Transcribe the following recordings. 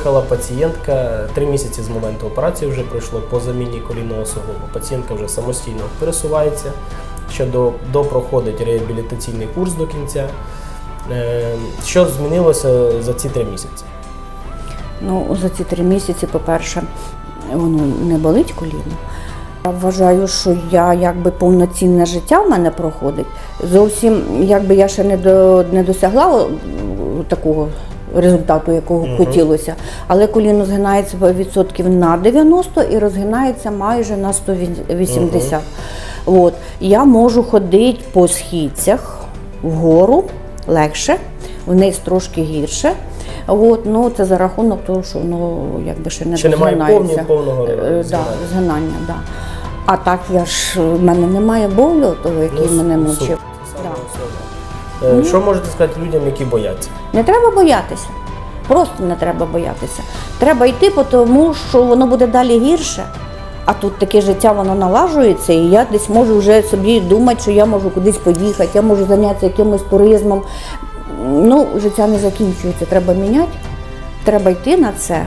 приїхала пацієнтка, три місяці з моменту операції вже пройшло по заміні колінного суглобу. Пацієнтка вже самостійно пересувається, ще до, до реабілітаційний курс до кінця. Е, Що змінилося за ці три місяці? Ну, за ці три місяці, по-перше, воно не болить коліно. Я вважаю, що я якби повноцінне життя в мене проходить. Зовсім якби я ще не, до, не досягла такого результату, якого Мгм. хотілося. Але коліно згинається відсотків на 90 і розгинається майже на 180. От. Я можу ходити по східцях вгору легше, вниз трошки гірше. От, ну, це за рахунок того, що воно якби ще не Ще немає повні- повного Е, да, згинання, да. А так я ж в мене немає болю, того, який Ну, мене мучив. Да. Е, Що можете сказати людям, які бояться? Не треба боятися. Просто не треба боятися. Треба йти, тому що воно буде далі гірше. А тут таке життя воно налажується, і я десь можу вже собі думати, що я можу кудись поїхати, я можу зайнятися якимось туризмом. Ну, життя не закінчується, треба міняти, треба йти на це.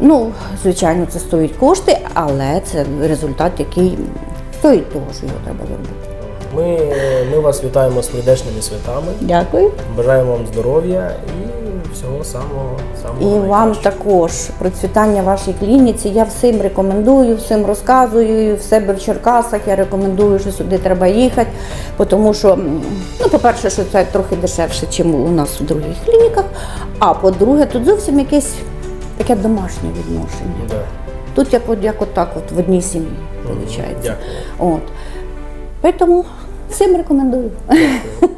Ну, звичайно, це стоїть кошти, але це результат, який стоїть того, що його треба зробити. Ми, ми вас вітаємо з прийдешніми святами, Дякую. бажаємо вам здоров'я і всього самого самого І вам також процвітання вашій клініці. Я всім рекомендую, всім розказую. В себе в Черкасах я рекомендую, що сюди треба їхати, тому що, ну, по-перше, що це трохи дешевше, ніж у нас в других клініках. А по-друге, тут зовсім якесь таке домашнє відношення. Да. Тут як от, як от так, от в одній сім'ї виходить. Дякую. От. Тому всім рекомендую. Дякую.